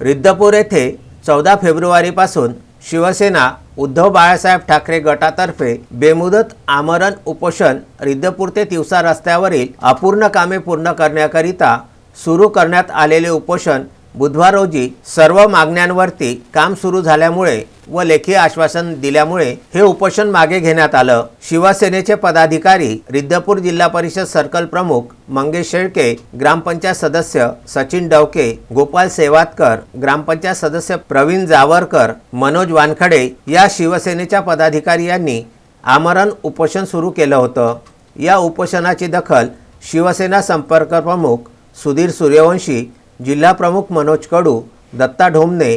रिद्धपूर येथे चौदा फेब्रुवारीपासून शिवसेना उद्धव बाळासाहेब ठाकरे गटातर्फे बेमुदत आमरण उपोषण रिद्धपूर ते तिवसा रस्त्यावरील अपूर्ण कामे पूर्ण करण्याकरिता सुरू करण्यात आलेले उपोषण बुधवार रोजी सर्व मागण्यांवरती काम सुरू झाल्यामुळे व लेखी आश्वासन दिल्यामुळे हे उपोषण मागे घेण्यात आलं. शिवसेनेचे पदाधिकारी रिद्धपूर जिल्हा परिषद सर्कल प्रमुख मंगेश शेळके ग्रामपंचायत सदस्य सचिन डवके गोपाल सेवातकर ग्रामपंचायत सदस्य प्रवीण जावरकर मनोज वानखडे या शिवसेनेच्या पदाधिकारी यांनी आमरण उपोषण सुरू केलं होतं. या उपोषणाची दखल शिवसेना संपर्क प्रमुख सुधीर सूर्यवंशी जिल्हा प्रमुख मनोज कडू दत्ता ढोमने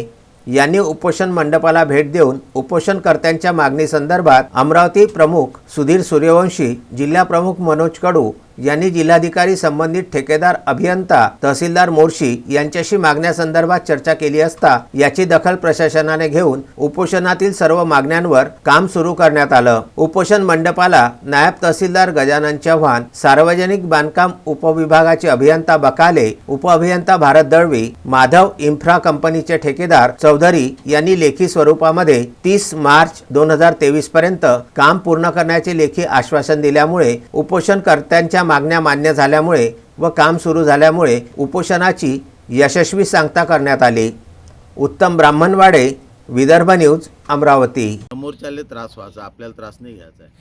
यांनी उपोषण मंडपाला भेट देऊन उपोषणकर्त्यांच्या मागणीसंदर्भात अमरावती प्रमुख सुधीर सूर्यवंशी जिल्हा प्रमुख मनोज कडू यांनी जिल्हाधिकारी संबंधित ठेकेदार अभियंता तहसीलदार मोर्शी यांच्याशी मागण्यासंदर्भात चर्चा केली असता याची दखल प्रशासनाने घेऊन उपोषणातील सर्व मागण्यांवर काम सुरू करण्यात आलं. उपोषण मंडपाला नायब तहसीलदार गजानन चव्हाण सार्वजनिक बांधकाम उपविभागाचे अभियंता बकाले उपअभियंता भारत दळवी माधव इन्फ्रा कंपनीचे ठेकेदार चौधरी यांनी लेखी स्वरूपामध्ये तीस मार्च दोन हजार तेवीस पर्यंत काम पूर्ण करण्याचे लेखी आश्वासन दिल्यामुळे उपोषणकर्त्यांच्या मागण्या मान्य झाल्यामुळे व काम सुरू झाल्यामुळे उपोषणाची यशस्वी सांगता करण्यात आली. उत्तम ब्राह्मणवाडे विदर्भ न्यूज अमरावती. समोरच्याला त्रास व्हायचा आपल्याला त्रास नाही घ्यायचा आहे.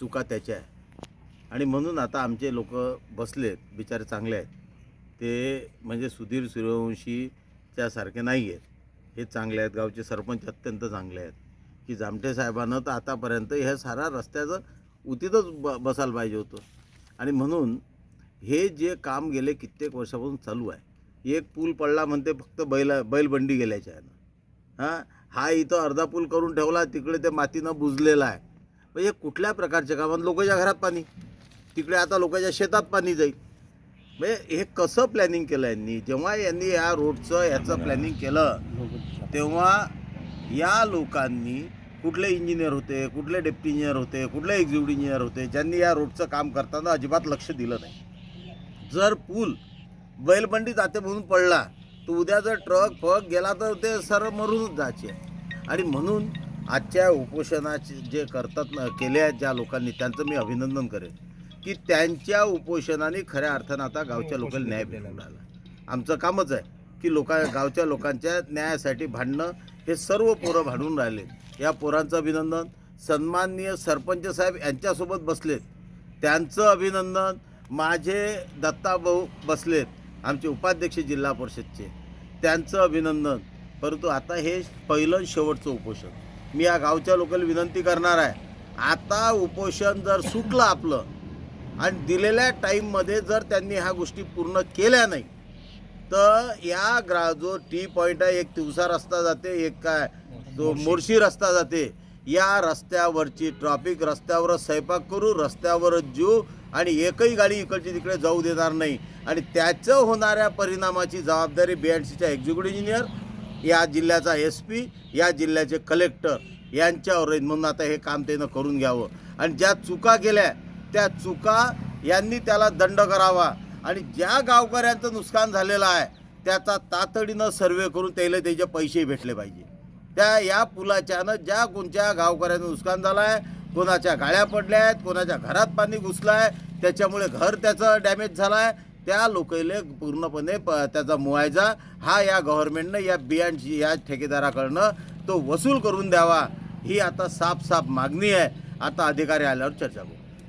चुका त्याच्या आहे. आणि म्हणून आता आमचे लोक बसलेत बिचारे चांगले आहेत. ते म्हणजे सुधीर सूर्यवंशीच्यासारखे नाही आहेत. हे चांगले आहेत गावचे सरपंच अत्यंत चांगले आहेत. की जामटे साहेबांना तर आतापर्यंत ह्या सारा रस्त्याचं उतीतच ब बसायला पाहिजे होतं. आणि म्हणून हे जे काम गेले कित्येक वर्षापासून चालू आहे एक पूल पडला म्हणते फक्त बैल बैलबंडी गेल्याच्या आहे हां? हा इथं अर्धा पूल करून ठेवला तिकडे ते मातीनं बुजलेला आहे. म्हणजे कुठल्या प्रकारच्या कामात लोकांच्या घरात पाणी तिकडे आता लोकांच्या शेतात पाणी जाईल. म्हणजे हे कसं प्लॅनिंग केलं यांनी? जेव्हा यांनी या रोडचं याचं प्लॅनिंग केलं तेव्हा या लोकांनी कुठले इंजिनियर होते कुठले डेप्टी इंजिनियर होते कुठले एक्झिक्युटिव्ह इंजिनियर होते ज्यांनी या रोडचं काम करताना अजिबात लक्ष दिलं नाही. जर पूल बैलबंडी जाते म्हणून पडला तर उद्या जर ट्रक फक गेला तर ते सरळ मरूनच जायचे. आणि म्हणून आजच्या उपोषणाचे जे करतात ना केले आहेत ज्या लोकांनी त्यांचं मी अभिनंदन करेन की त्यांच्या उपोषणाने खऱ्या अर्थानं आता गावच्या लोकांना न्याय राहिला. आमचं कामच आहे की लोका गावच्या लोकांच्या न्यायासाठी भांडणं हे सर्व पोरं भांडून राहिले या पोरांचं अभिनंदन. सन्माननीय सरपंच साहेब यांच्यासोबत बसलेत. त्यांचं अभिनंदन माझे दत्ताभाऊ बसलेत आमचे उपाध्यक्ष जिल्हा परिषदचे. त्यांचं अभिनंदन. परंतु आता हे पहिलं शेवटचं उपोषण. मी या गावच्या लोकांना विनंती करणार आहे आता उपोषण जर सुटलं आपलं आणि दिलेल्या टाईममध्ये जर त्यांनी ह्या गोष्टी पूर्ण केल्या नाही तर या ग्रा जो टी पॉईंट आहे एक दिवसा रस्ता जाते एक काय जो मोर्शी रस्ता जाते या रस्त्यावरची ट्रॉफिक रस्त्यावरच स्वयंपाक करू रस्त्यावरच जीव आणि एकही गाडी इकडची तिकडे जाऊ देणार नाही. आणि त्याचं होणाऱ्या परिणामाची जबाबदारी बी एन सीचा एक्झिक्युटिव्ह इंजिनियर या जिल्ह्याचा एस पी या जिल्ह्याचे कलेक्टर यांच्यावर म्हणून आता हे काम त्यानं करून घ्यावं. आणि ज्या चुका केल्या त्या चुका यांनी त्याला दंड करावा. आणि ज्या गावकऱ्यांचं नुकसान झालेलं आहे त्याचा तातडीनं सर्वे करून त्याला त्याचे पैसे भेटले पाहिजे. त्या या पुलाच्यानं ज्या कोणत्या गावकऱ्यांचं नुकसान झालं आहे कोणाच्या गाड्या पडल्या आहेत कोणाच्या घरात पाणी घुसलं आहे त्याच्यामुळे घर त्याचं डॅमेज झालं आहे त्या लोकांना पूर्णपणे प त्याचा मुआयजा हा या गव्हर्नमेंटनं या बी या ठेकेदाराकडनं तो वसूल करून द्यावा ही आता साफ साफ मागणी आहे. आता अधिकारी आल्यावर चर्चा करू.